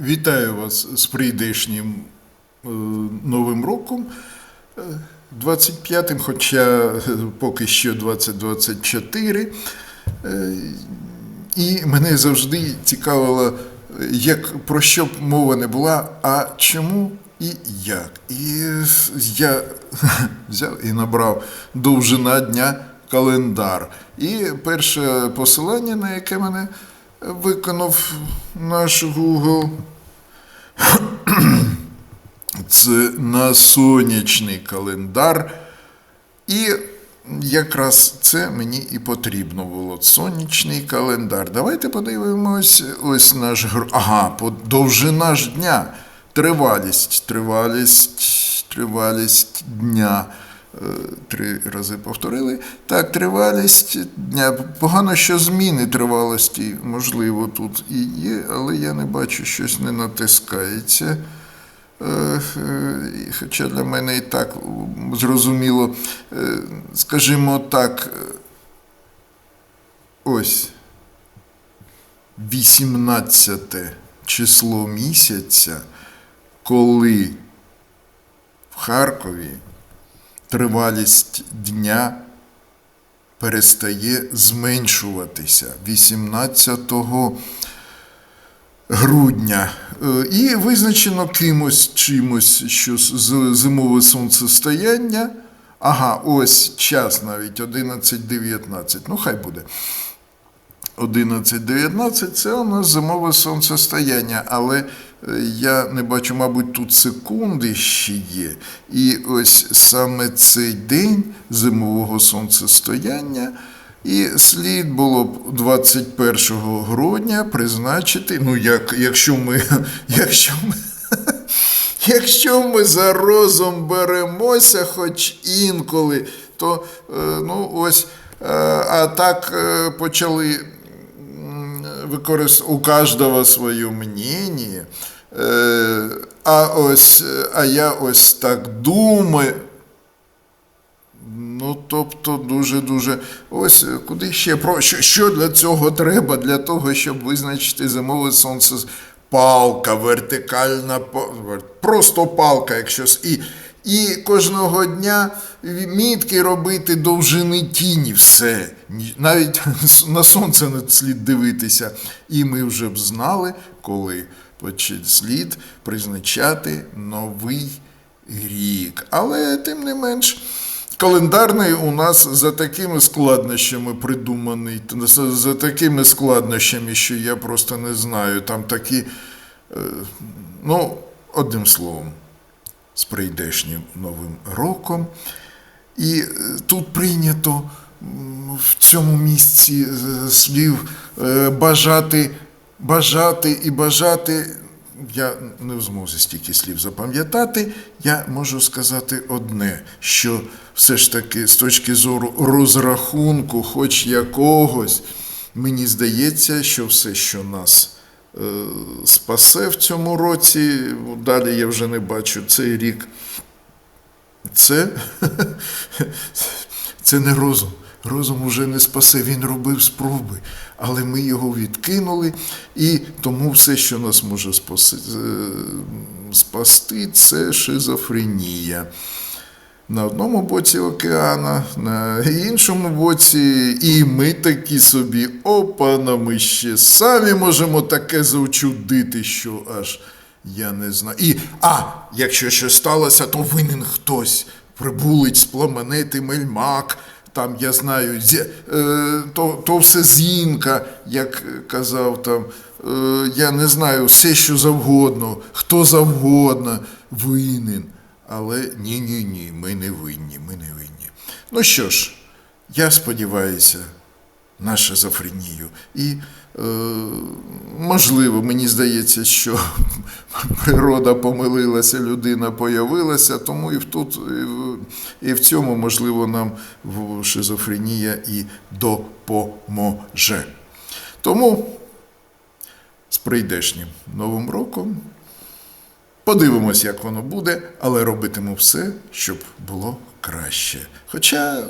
Вітаю вас з прийдешнім е, Новим роком. е, 25-м, хоча е, поки що 2024. Е, І мене завжди цікавило, е, як про що б мова не була, а чому і як. І я взяв і набрав довжина дня календар. І перше посилання, на яке мене виконав наш Google, це на сонячний календар. І якраз це мені і потрібно було. Сонячний календар. Давайте подивимось ось наш Ага, довжина ж дня. Тривалість, тривалість, тривалість дня. Е, Три рази повторили. Так, тривалість дня. Погано, що зміни тривалості, можливо, тут і є, але я не бачу, щось не натискається. Е, е, Хоча для мене і так зрозуміло, скажімо так, ось 18 число місяця, коли в Харкові тривалість дня перестає зменшуватися 18 грудня. Е, І визначено кимось чимось, що зимове сонцестояння. Ага, ось час навіть 11.19. Ну, хай буде. 11.19 це у нас зимове сонцестояння, але я не бачу, мабуть, тут секунди ще є. І ось саме цей день зимового сонцестояння. І слід було б 21 грудня призначити, ну, як, якщо ми, якщо ми, якщо ми за розум беремося, хоч інколи, то е, ну ось, е, а так е, почали використовувати у кожного своє мнення. Е, А ось, а я ось так думаю. Ну, тобто, дуже-дуже. Ось куди ще про що, що для цього треба? Для того, щоб визначити зимове сонце. Палка, вертикальна, просто палка, якщо і, і кожного дня мітки робити довжини тіні, все. Навіть на сонце не слід дивитися. І ми вже б знали, коли слід призначати новий рік. Але тим не менш. Календарний у нас за такими складнощами придуманий, за, за такими складнощами, що я просто не знаю. Там такі, е, ну, одним словом, з прийдешнім Новим роком. І е, тут прийнято в цьому місці е, слів е, бажати, бажати і бажати. Я не в змозі стільки слів запам'ятати. Я можу сказати одне, що все ж таки з точки зору розрахунку, хоч якогось, мені здається, що все, що нас спасе в цьому році, далі я вже не бачу цей рік. Це, це не розум. Розум уже не спасе, він робив спроби, але ми його відкинули, і тому все, що нас може е, спасти, це шизофренія. На одному боці океана, на іншому боці, і ми такі собі, опана, ми ще самі можемо таке заучудити, що аж я не знаю. І, а, якщо щось сталося, то винен хтось. Прибулець з планети Мельмак, там, я знаю, зі, е, то, то все зінка, як казав там, е, я не знаю, все, що завгодно, хто завгодно винен. Але ні, ні, ми не винні, ми не винні. Ну що ж, я сподіваюся на шизофренію. І, е, можливо, мені здається, що природа помилилася, людина появилася, тому і тут, і в цьому, можливо, нам шизофренія і допоможе. Тому з прийдешнім Новим роком. Подивимось, як воно буде, але робитиму все, щоб було краще. Хоча